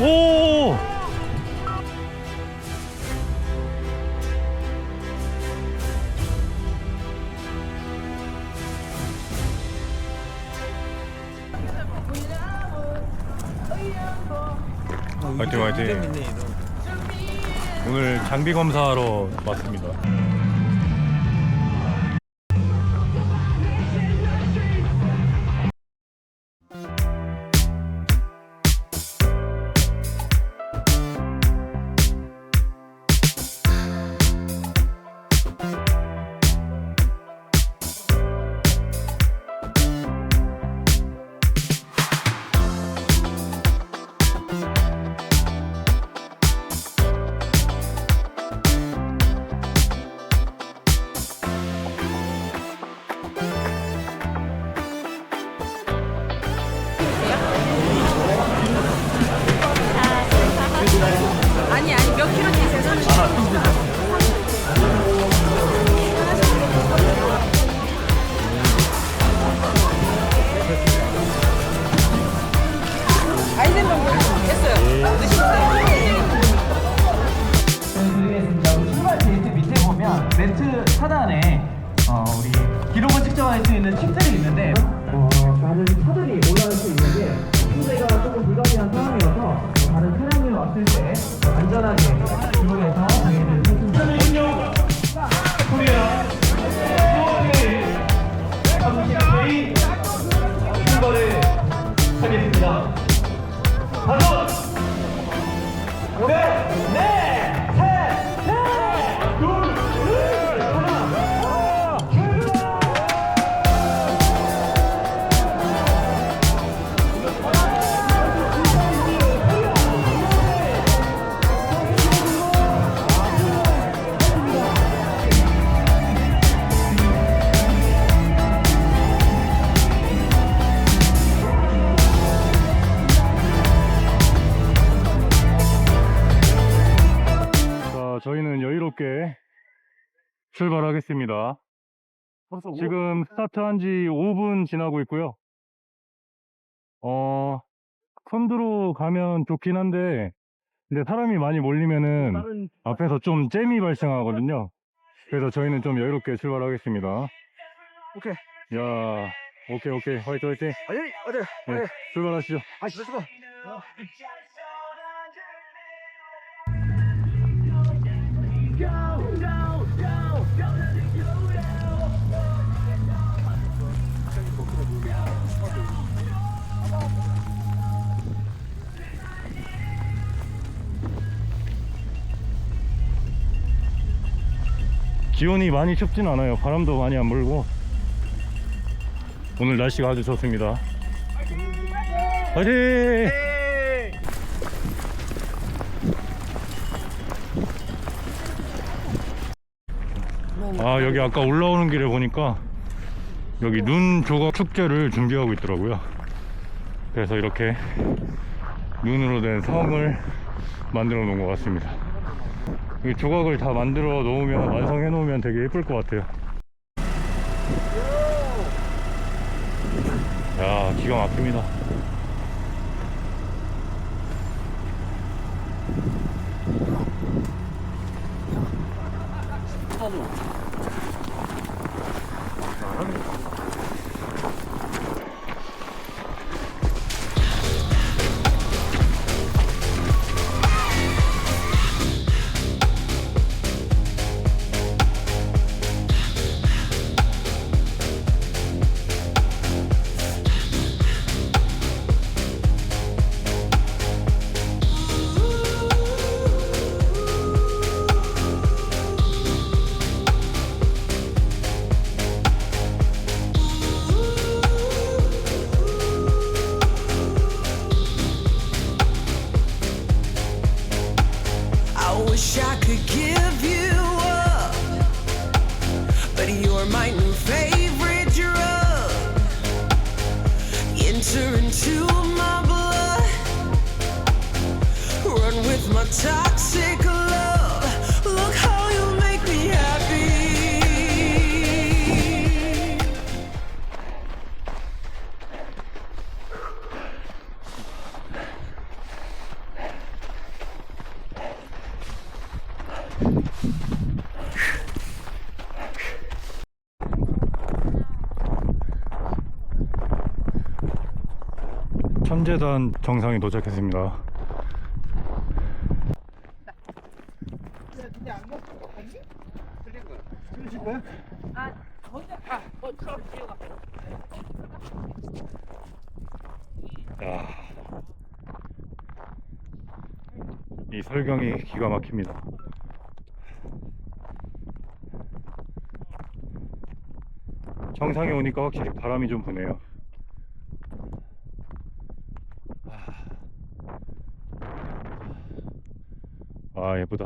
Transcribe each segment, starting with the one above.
오! 화이팅 화이팅 오늘 장비 검사하러 왔습니다 출발하겠습니다. 지금 스타트한 지 5분 지나고 있고요. 어 선두로 가면 좋긴 한데 근데 사람이 많이 몰리면은 앞에서 좀 잼이 발생하거든요. 그래서 저희는 좀 여유롭게 출발하겠습니다. 오케이. 야 오케이 오케이. 화이팅 화이팅. 아니, 어디, 네, 출발하시죠. 아, 수고. 기온이 많이 춥진 않아요. 바람도 많이 안 불고 오늘 날씨가 아주 좋습니다. 화이팅! 아 여기 아까 올라오는 길에 보니까 여기 눈 조각 축제를 준비하고 있더라고요. 그래서 이렇게 눈으로 된 성을 만들어 놓은 것 같습니다. 이 조각을 다 만들어 놓으면 완성해 놓으면 되게 예쁠 것 같아요. 야 기가 막힙니다. 스타죠 천재단 정상에 도착했습니다. 야, 이 설경이 기가 막힙니다. 정상에 오니까 확실히 바람이 좀 부네요. 아 예쁘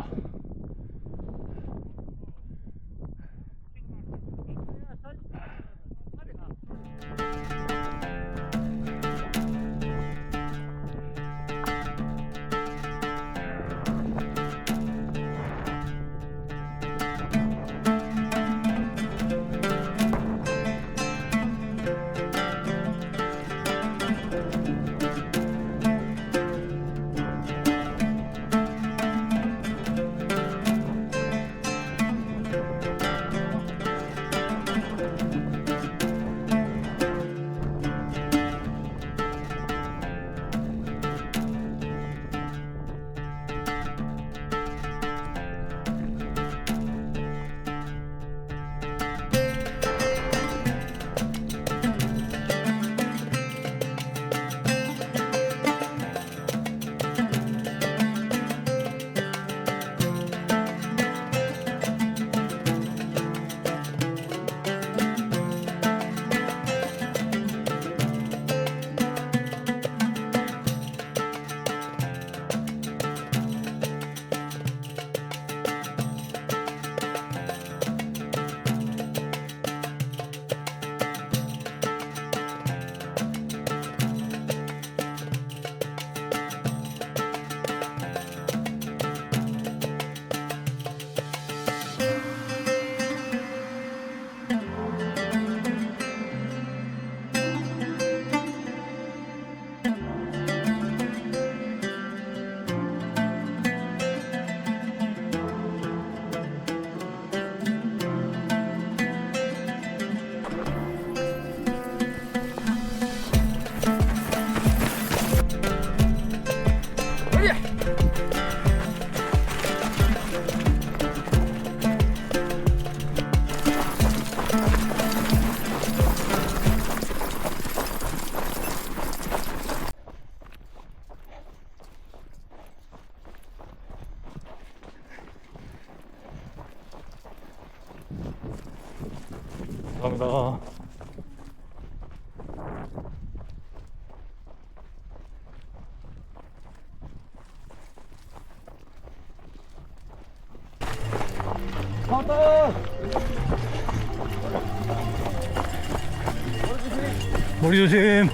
머리 조심.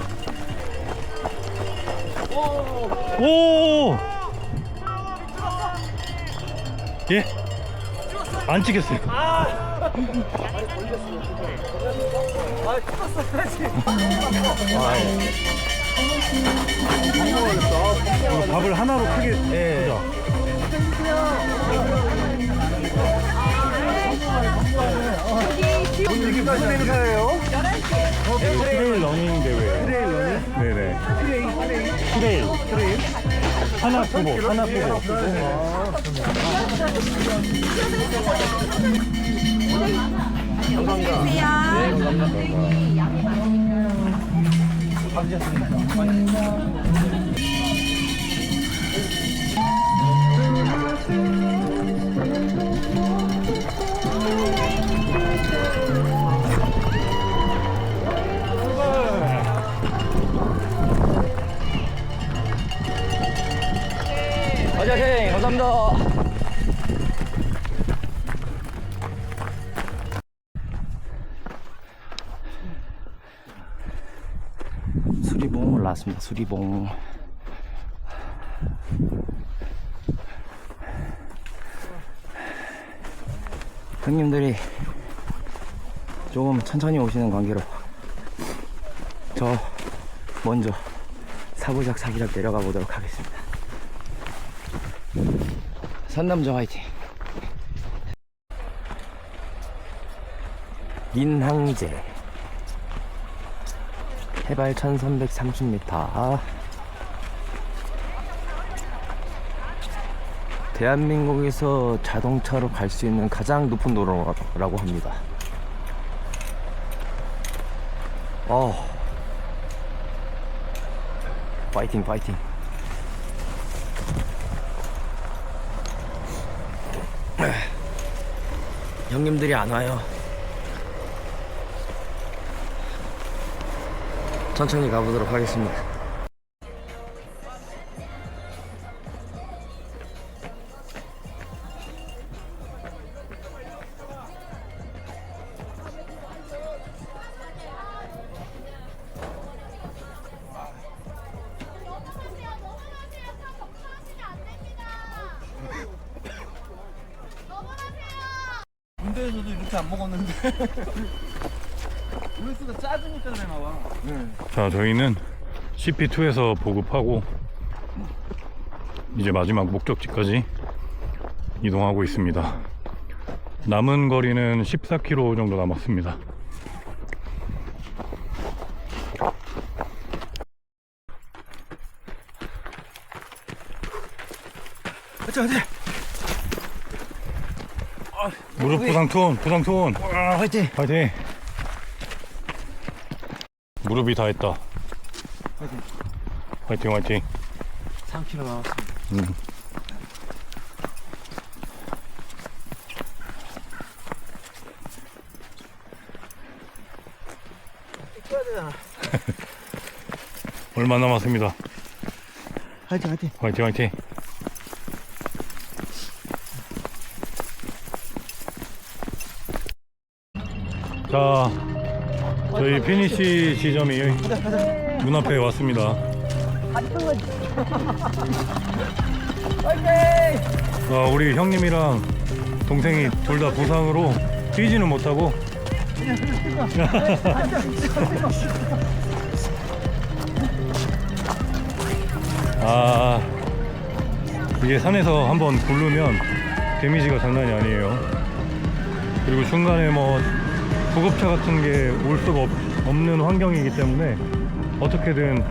오. 예? 안 찍혔어요. 이거 밥을 하나로 크게 예. 이게 무슨 행사예요? 트레일 러닝 대회. 트레일 러닝? 네네. 트레일, 트레일. 트레일. 트레일? 하나 포고, 하나 포고. 화이팅! 올라왔습니다. 수리봉. 형님들이 조금 천천히 오시는 관계로 저 먼저 사부작 사기락 내려가 보도록 하겠습니다. 산남정 화이팅 인항제 해발 1330m 대한민국에서 자동차로 갈 수 있는 가장 높은 도로라고 합니다. 어. 파이팅 파이팅. 형님들이 안 와요. 천천히 가보도록 하겠습니다. 군대에서도 이렇게 안 먹었는데 우리수가 짜주니까 그래나 봐 자, 저희는 CP2에서 보급하고 이제 마지막 목적지까지 이동하고 있습니다. 남은 거리는 14km 정도 남았습니다. 어째 어째. 무릎 부상 투혼, 부상 투혼. 아, 화이팅. 파이팅! 무릎이 다 했다. 화이팅, 화이팅. 3km 남았습니다. 음. 뛰어야 되잖아. 얼마 남았습니다. 화이팅 화이팅. 화이팅, 화이팅. 자, 피니시 지점이 눈앞에 왔습니다. 아, 우리 형님이랑 동생이 둘 다 부상으로 뛰지는 못하고. 아 이게 산에서 한번 굴르면 데미지가 장난이 아니에요. 그리고 중간에 뭐 구급차 같은 게 올 수가 없, 없는 환경이기 때문에 어떻게든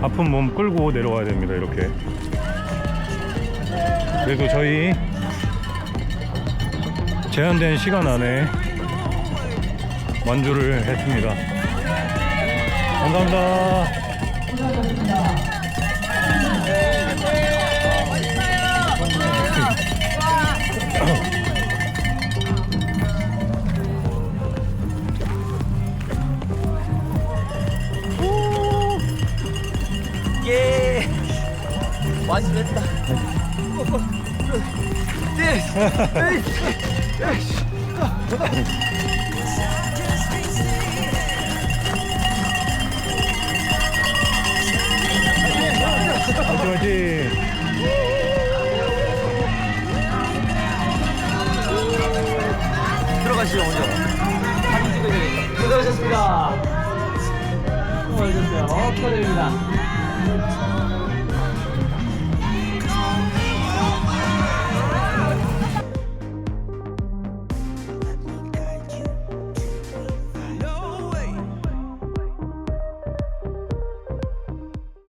아픈 몸 끌고 내려와야 됩니다 이렇게. 그래도 저희 제한된 시간 안에 완주를 했습니다. 감사합니다 완주했다. 화이팅 화이팅 들어가시죠 먼저. 사진 찍어야 되겠다. 고생하셨습니다. 수고하셨어요. 축하드립니다.